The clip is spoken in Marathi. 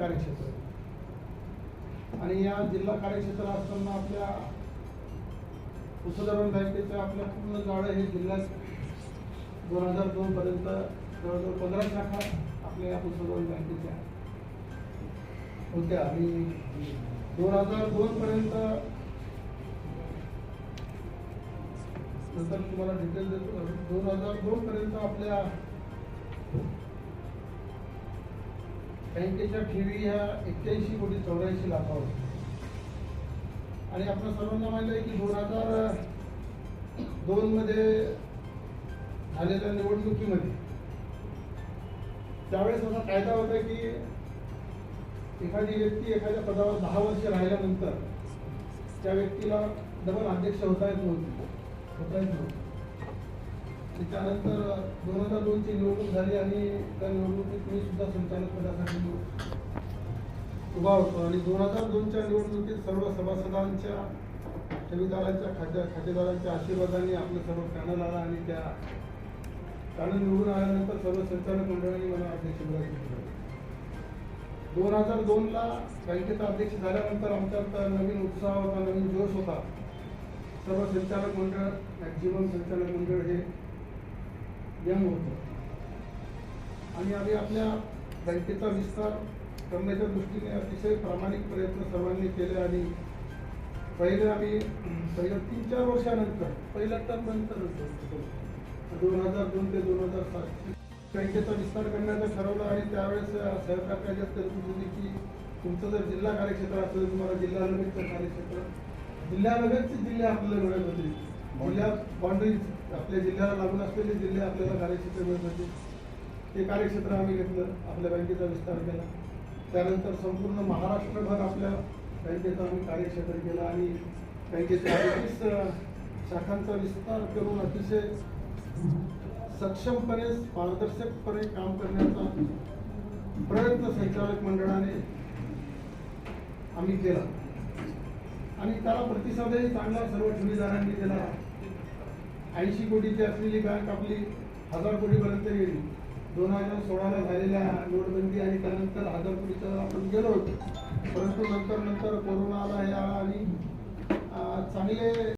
कार्यक्षेत्र. आणि या जिल्हा कार्यक्षेत्र असताना आपल्या कुसुधरण बँकेच्या आपल्या पूर्ण जाळं हे जिल्ह्यात दोन हजार दोन पर्यंत जवळजवळ पंधरा शाखा आपल्या या कुसुधरण बँकेच्या होत्या. आणि दोन हजार दोन पर्यंत नंतर तुम्हाला डिटेल देतो. दोन हजार दोन पर्यंत आपल्या बँकेच्या ठेवी ह्या एक्क्याऐंशी कोटी चौऱ्याऐंशी लाखावर. आणि आपल्या सर्वांना माहिती आहे की दोन हजार दोन मध्ये झालेल्या निवडणुकीमध्ये त्यावेळेस असा कायदा होता की एखादी व्यक्ती एखाद्या पदावर दहा वर्ष राहिल्यानंतर त्या व्यक्तीला डबल अध्यक्ष होता येत नव्हती. होता येत नव्हती. त्याच्यानंतर दोन हजार दोनची निवडणूक झाली आणि त्या निवडणुकीत मी सुद्धा संचालक पदासाठी उभा होतो. आणि दोन हजार दोनच्या निवडणुकीत सर्व सभासदांच्या ठेवीदारांच्या खाद्या खातेदारांच्या आशीर्वादाने आपलं सर्व पॅनल आला आणि त्या पॅनल निवडून आल्यानंतर सर्व संचालक मंडळाने मला अध्यक्ष पदाची दोन हजार दोनला बँकेचा अध्यक्ष झाल्यानंतर आमच्यात नवीन उत्साह होता नवीन जोश होता. सर्व संचालक मंडळ मॅक्झिमम संचालक मंडळ हे यंग होतं. आणि आम्ही आपल्या बँकेचा विस्तार करण्याच्या दृष्टीने अतिशय प्रामाणिक प्रयत्न सर्वांनी केले आणि पहिले आम्ही पहिल्या तीन चार वर्षानंतर पहिल्या टर्म नंतर दोन हजार दोन ते दोन हजार सात बँकेचा विस्तार करण्याचं ठरवलं आणि त्यावेळेस सहकार कायद्यात तरतूद होती की तुमचं जर जिल्हा कार्यक्षेत्र असेल तुम्हाला जिल्हा लगतचं कार्यक्षेत्र जिल्ह्यालगतचे जिल्हे आपल्याला मिळत होते. जिल्हा बाउंड्री आपल्या जिल्ह्याला लागून असलेले जिल्हे आपल्याला कार्यक्षेत्र मिळत होते. ते कार्यक्षेत्र आम्ही घेतलं आपल्या बँकेचा विस्तार केला. त्यानंतर संपूर्ण महाराष्ट्रभर आपल्या बँकेचा आम्ही कार्यक्षेत्र केलं आणि बँकेच्या अडतीस शाखांचा विस्तार करून अतिशय सक्षमपणे पारदर्शकपणे काम करण्याचा प्रयत्न संचालक मंडळाने आम्ही केला. आणि त्याला प्रतिसादही चांगला सर्व ठेवीदारांनी दिला. ऐंशी कोटीची असलेली बँक आपली हजार कोटीपर्यंत गेली. दोन हजार सोळाला झालेल्या नोटबंदी आणि त्यानंतर हजार कोटीचं आपण गेलो होतो. परंतु नंतर नंतर कोरोना आला हे आला आणि चांगले